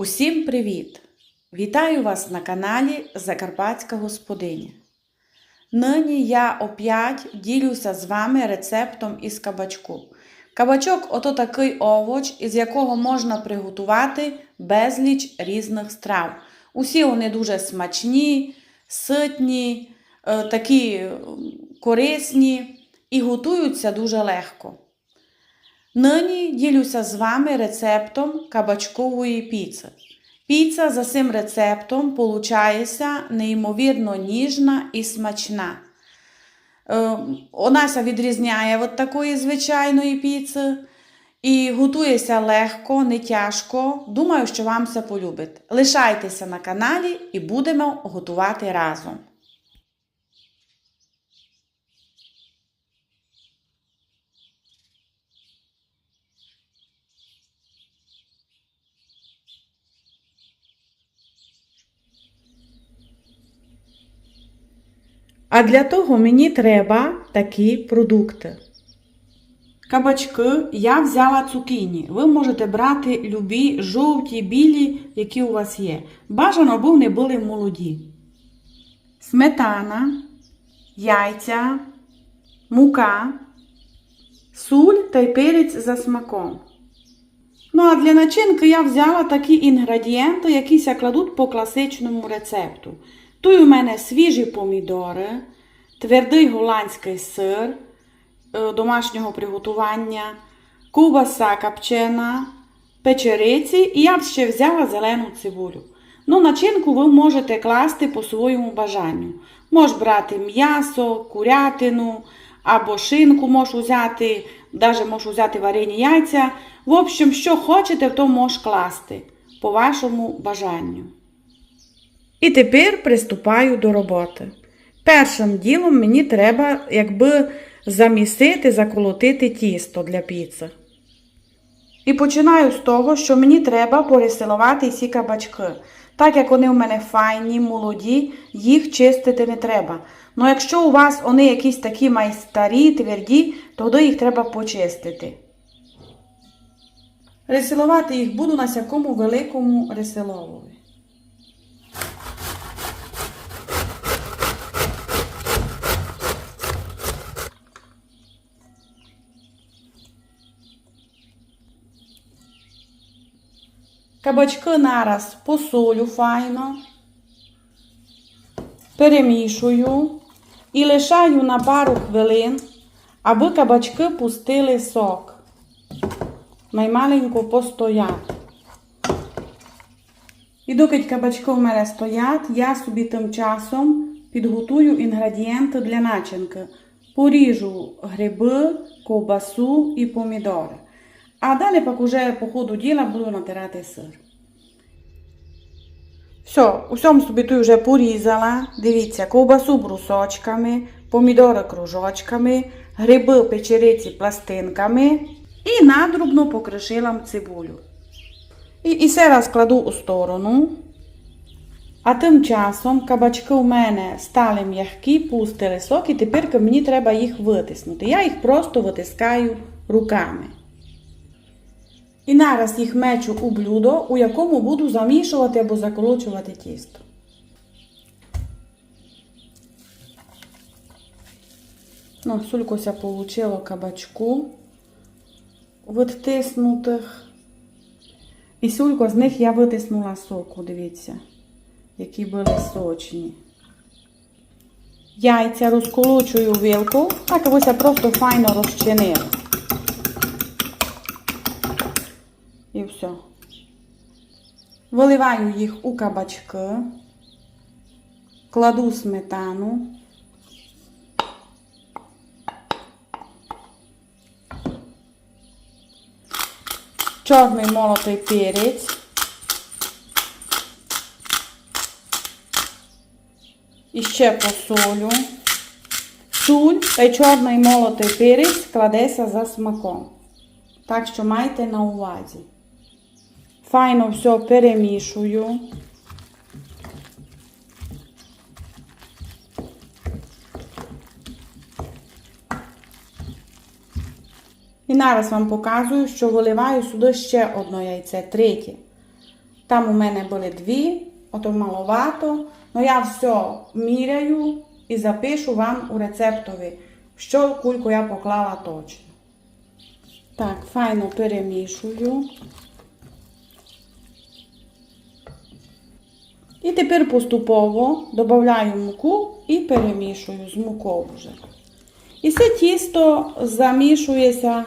Усім привіт! Вітаю вас на каналі Закарпатська Господиня. Нині я опять ділюся з вами рецептом із кабачку. Кабачок ото такий овоч, із якого можна приготувати безліч різних страв. Усі вони дуже смачні, ситні, е, такі корисні і готуються дуже легко. Нині ділюся з вами рецептом кабачкової піци. Піца за цим рецептом получається неймовірно ніжна і смачна. Е, Вона відрізняє від такої звичайної піци і готується легко, не тяжко. Думаю, що вам це полюбить. Лишайтеся на каналі і будемо готувати разом. А для того мені треба такі продукти. Кабачки я взяла цукіні. Ви можете брати любі жовті, білі, які у вас є. Бажано, аби вони були молоді. Сметана, яйця, мука, суль та й перець за смаком. Ну, а для начинки я взяла такі інгредієнти, які ся кладуть по класичному рецепту. Тут у мене свіжі помідори, твердий голландський сир е, домашнього приготування, ковбаса копчена, печериці і я ще взяла зелену цибулю. Ну, начинку ви можете класти по своєму бажанню. Можеш брати м'ясо, курятину або шинку можеш взяти, навіть можеш взяти варені яйця. В общем, що хочете, то можеш класти по вашому бажанню. І тепер приступаю до роботи. Першим ділом мені треба якби замісити, заколотити тісто для піци. І починаю з того, що мені треба порисилувати ці кабачки. Так як вони у мене файні, молоді, їх чистити не треба. Ну якщо у вас вони якісь такі майстарі, тверді, тоді їх треба почистити. Рисилувати їх буду на всякому великому рисиловові. Кабачки нараз посолю файно, перемішую і лишаю на пару хвилин, аби кабачки пустили сок. Наймаленько постоять. І доки кабачки в мене стоять, я собі тим часом підготую інгредієнти для начинки. Поріжу гриби, ковбасу і помідори. А далі пак уже по ходу діла буду натирати сир. Все, усьому собі тут вже порізала. Дивіться, ковбасу брусочками, помідори кружочками, гриби печериці пластинками і надрубно покришила цибулю. І, і все розкладу у сторону. А тим часом кабачки у мене стали м'які, пустили сок, і тепер мені треба їх витиснути. Я їх просто витискаю руками. І нараз їх мечу у блюдо, у якому буду замішувати або заколочувати тісто. Ну, сулькося получило кабачку відтиснутих. І сулько з них я витиснула соку, дивіться, які були сочні. Яйця розколочую вилку, так ось я просто файно розчинила. І все. Виливаю їх у кабачки, кладу сметану. Чорний молотий перець. І ще посолю. Суль та чорний молотий перець кладеться за смаком. Так що майте на увазі. Файно все перемішую. І зараз вам показую, що виливаю сюди ще одне яйце, третє. Там у мене були дві, ото маловато. Ну я все міряю і запишу вам у рецептові, що кульку я поклала точно. Так, файно перемішую. І тепер поступово додаю муку і перемішую з мукою вже. І це тісто замішується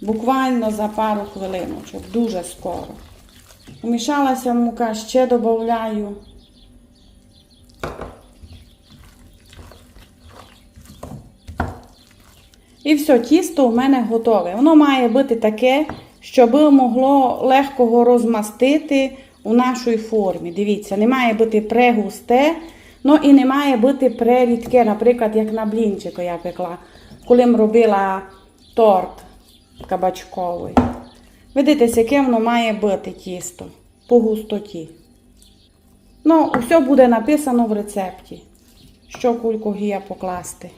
буквально за пару хвилиночок, дуже скоро. Умішалася мука, ще додаю. І все, тісто у мене готове. Воно має бути таке, щоб могло легко його розмастити у нашій формі. Дивіться, не має бути прегусте, ну і не має бути прерідке, наприклад, як на блінчику я пекла, коли м робила торт кабачковий. Видите, яке воно має бути тісто по густоті. Ну, все буде написано в рецепті, що кульку гія покласти.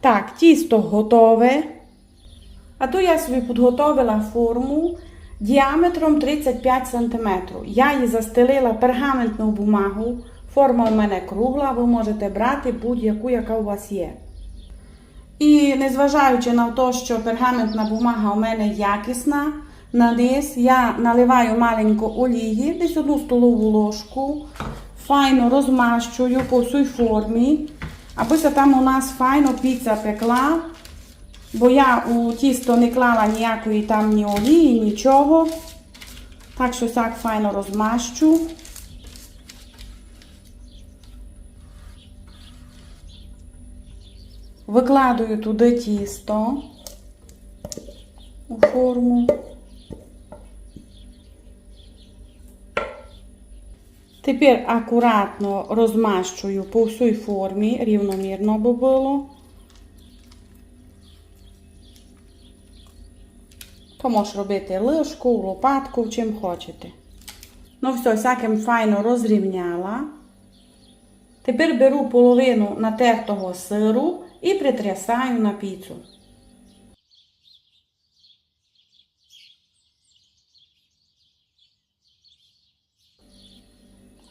Так, тісто готове. А то я собі підготовила форму діаметром 35 см. Я її застелила пергаментну бумагу. Форма у мене кругла, ви можете брати будь-яку, яка у вас є. І незважаючи на те, що пергаментна бумага у мене якісна, на я наливаю маленько олії, десь одну столову ложку, файно розмащую по всій формі, аби там у нас файно піца пекла, бо я у тісто не клала ніякої там ні олії, нічого. Так що так файно розмащу. Викладаю туди тісто у форму. Тепер акуратно розмащую по всій формі, рівномірно би було. То можеш робити лишку, лопатку, чим хочете. Ну все, всяким файно розрівняла. Тепер беру половину натертого сиру і притрясаю на піцу.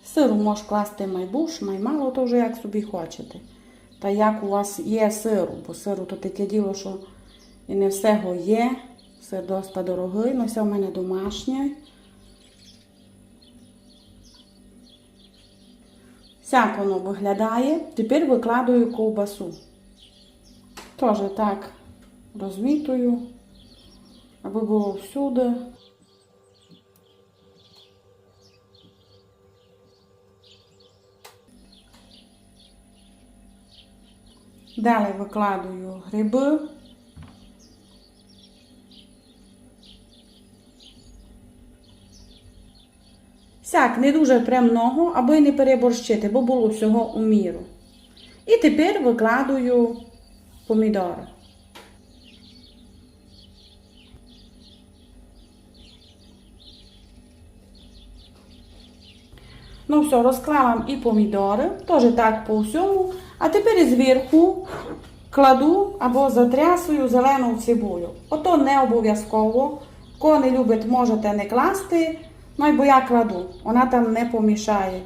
Сиру можеш класти майбуш, маймало, то вже як собі хочете. Та як у вас є сиру, бо сиру то таке діло, що і не всього є. Сир доста дорогий, але все в мене домашнє. Всяк воно виглядає. Тепер викладаю ковбасу. Теж так розмітую, аби було всюди. Далі викладаю гриби. Сяк, не дуже премного, аби не переборщити, бо було всього у міру. І тепер викладаю помідори. Ну все, розклала і помідори, теж так по всьому. А тепер зверху кладу або затрясую зелену цибулю. Ото не обов'язково. Кого не любить, можете не класти. Ну, бо я кладу, вона там не помішає.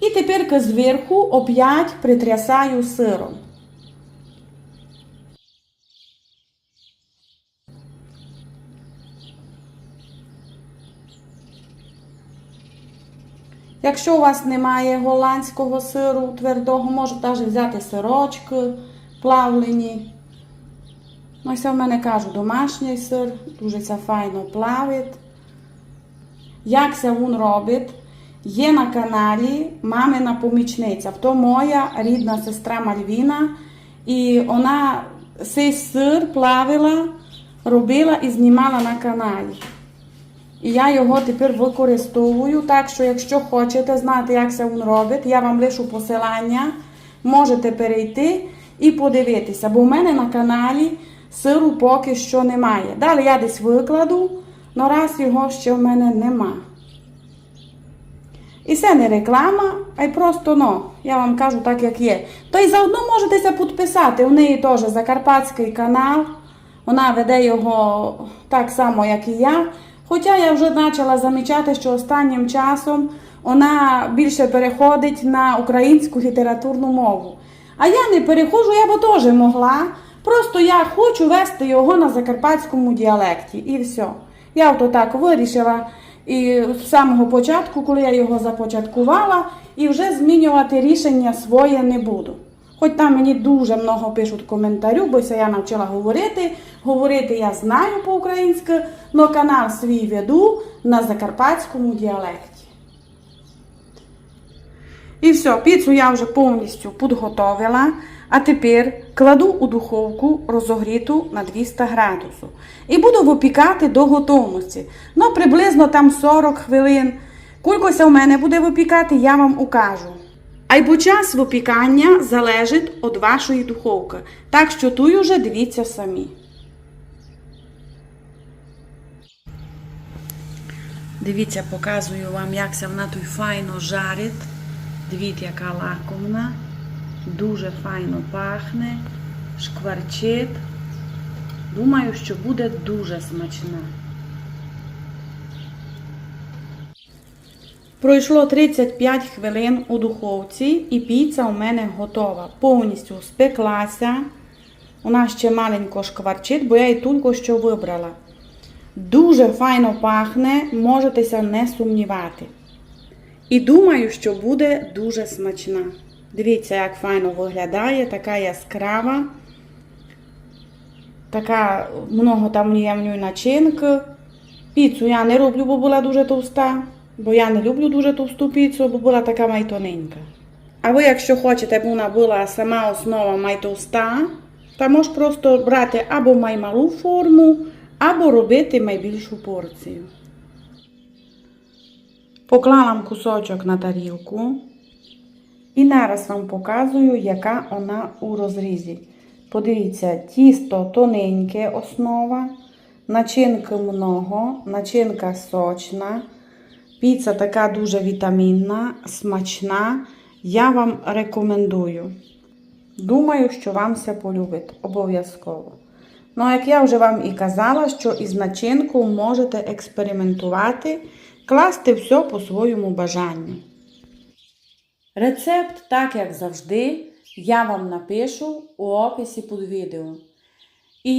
І тепер зверху опять притрясаю сиром. Якщо у вас немає голландського сиру твердого, можете навіть взяти сирочки плавлені. Ну, це в мене кажу, домашній сир, дуже це файно плавить. Як це він робить? Є на каналі мамина помічниця. То моя рідна сестра Мальвіна. І вона цей сир плавила, робила і знімала на каналі. І я його тепер використовую. Так що, якщо хочете знати, як це він робить, я вам лишу посилання, можете перейти і подивитися. Бо в мене на каналі сиру поки що немає. Далі я десь викладу, але раз його ще в мене нема. І це не реклама, а й просто ну, я вам кажу так, як є. То й заодно можетеся підписати. У неї теж Закарпатський канал. Вона веде його так само, як і я. Хоча я вже почала замічати, що останнім часом вона більше переходить на українську літературну мову. А я не переходжу, я би теж могла. Просто я хочу вести його на закарпатському діалекті. І все. Я ото так вирішила і з самого початку, коли я його започаткувала, і вже змінювати рішення своє не буду. Хоч там мені дуже много пишуть коментарю, бо я навчила говорити. Говорити я знаю по-українськи, але канал свій веду на закарпатському діалекті. І все, піцу я вже повністю підготовила. А тепер кладу у духовку розогріту на 200 градусів. І буду випікати до готовності. Ну, приблизно там 40 хвилин. Кількося у мене буде випікати, я вам укажу. А час випікання залежить від вашої духовки. Так що тут уже дивіться самі. Дивіться, показую вам, як це вона тут файно жарить. Дивіться, яка лакомна. Дуже файно пахне, шкварчить. Думаю, що буде дуже смачна. Пройшло 35 хвилин у духовці і піца у мене готова. Повністю спеклася. Вона ще маленько шкварчить, бо я її тільки що вибрала. Дуже файно пахне, можетеся не сумнівати. І думаю, що буде дуже смачна. Дивіться, як файно виглядає, така яскрава, така много там є в начинки. Піцу я не роблю, бо була дуже товста, бо я не люблю дуже товсту піцу, бо була така майтоненька. А ви, якщо хочете, бо вона була сама основа майтовста, то можеш просто брати або маймалу форму, або робити найбільшу порцію. Поклала кусочок на тарілку. І зараз вам показую, яка вона у розрізі. Подивіться, тісто тоненьке основа, начинки много, начинка сочна, піца така дуже вітамінна, смачна. Я вам рекомендую. Думаю, що вам все полюбить обов'язково. Ну, як я вже вам і казала, що із начинкою можете експериментувати, класти все по своєму бажанню. Рецепт, так як завжди, я вам напишу у описі під відео. І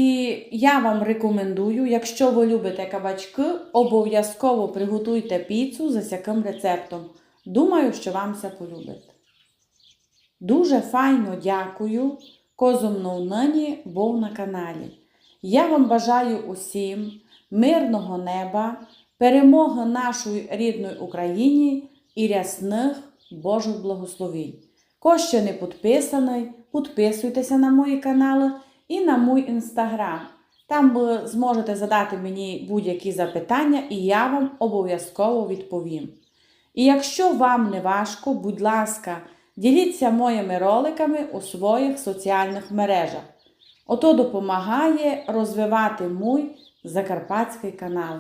я вам рекомендую, якщо ви любите кабачки, обов'язково приготуйте піцу за таким рецептом. Думаю, що вам це полюбить. Дуже файно дякую, козомнов нині був на каналі. Я вам бажаю усім мирного неба, перемоги нашої рідної Україні і рясних Божих благословень. Ко ще не підписаний, підписуйтеся на мої канали і на мій інстаграм. Там ви зможете задати мені будь-які запитання, і я вам обов'язково відповім. І якщо вам не важко, будь ласка, діліться моїми роликами у своїх соціальних мережах. Ото допомагає розвивати мій закарпатський канал.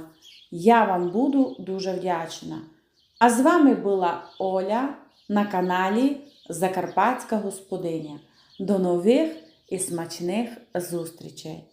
Я вам буду дуже вдячна. А з вами була Оля на каналі Закарпатська Господиня. До нових і смачних зустрічей!